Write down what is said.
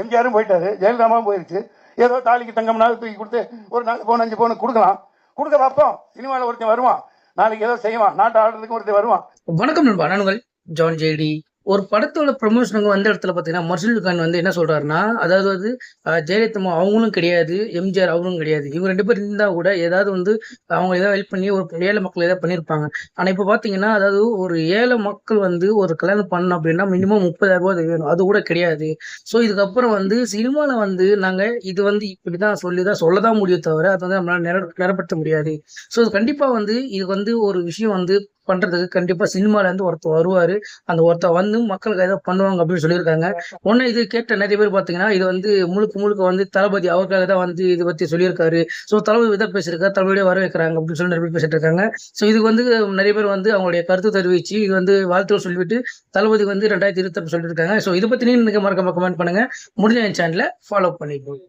எம்ஜிஆரும் போயிட்டாரு ஜெயலலிதாவும் போயிருச்சு. ஏதோ தாலிக்கு தங்கம் நாள் தூக்கி கொடுத்து ஒரு நாலு பவுன் அஞ்சு பவுன் கொடுக்கலாம். கொடுக்க பார்ப்போம். சினிமாவில் ஒருத்தன் வருவான். நாளைக்கு ஏதோ செய்வான். நாட்டு ஆடுறதுக்கு ஒருத்தன் வருவான். வணக்கம் நண்பா. நானுங்கள் ஜான் ஜேடி ஒரு படத்தோட ப்ரொமோஷனுக்கு வந்த இடத்துல பார்த்தீங்கன்னா மர்சூல் கான் வந்து என்ன சொல்கிறாருன்னா அதாவது வந்து ஜெயலலிதா அவங்களும் கிடையாது எம்ஜிஆர் அவங்களும் கிடையாது. இவங்க ரெண்டு பேர் இருந்தால் கூட ஏதாவது வந்து அவங்க ஏதாவது ஹெல்ப் பண்ணி ஒரு ஏழை மக்கள் ஏதாவது பண்ணியிருப்பாங்க. ஆனால் இப்போ பார்த்தீங்கன்னா அதாவது ஒரு ஏழை மக்கள் வந்து ஒரு கல்யாணம் பண்ணணும் அப்படின்னா மினிமம் முப்பதாயிரம் ரூபாய் அது வேணும். அது கூட கிடையாது. ஸோ இதுக்கப்புறம் வந்து சினிமாவில் வந்து நாங்கள் இது வந்து இப்படி தான் சொல்லி தான் சொல்ல தான் முடியும் தவிர அதை வந்து நம்மளால் நிற நிறப்படுத்த முடியாது. ஸோ கண்டிப்பாக வந்து இது வந்து ஒரு விஷயம் வந்து பண்ணுறதுக்கு கண்டிப்பாக சினிமாவிலேருந்து ஒருத்தர் வருவார். அந்த ஒருத்தர் வந்து மக்களுக்கு ஏதோ பண்ணுவாங்க அப்படின்னு சொல்லியிருக்காங்க. ஒன்னு இது கேட்ட நிறைய பேர் பாத்தீங்கன்னா இது வந்து முழுக்க முழுக்க வந்து தளபதி அவருக்காக தான் வந்து இதை பத்தி சொல்லியிருக்காரு. ஸோ தளபதி தான் பேசியிருக்காரு தளபதியோட வர வைக்கிறாங்க அப்படின்னு சொல்லி நிறைய பேர் பேசிட்டு இருக்காங்க ஸோ இதுக்கு வந்து நிறைய பேர் வந்து அவங்களுடைய கருத்து தெரிவிச்சு இது வந்து வாழ்த்து சொல்லிவிட்டு தளபதி வந்து ரெண்டாயிரத்தி இருபத்தி சொல்லியிருக்காங்க. ஸோ இதை பத்தி நீங்க மறக்காம கமெண்ட் பண்ணுங்க. முடிஞ்ச என் சேனலை ஃபாலோ பண்ணிக்கோங்க.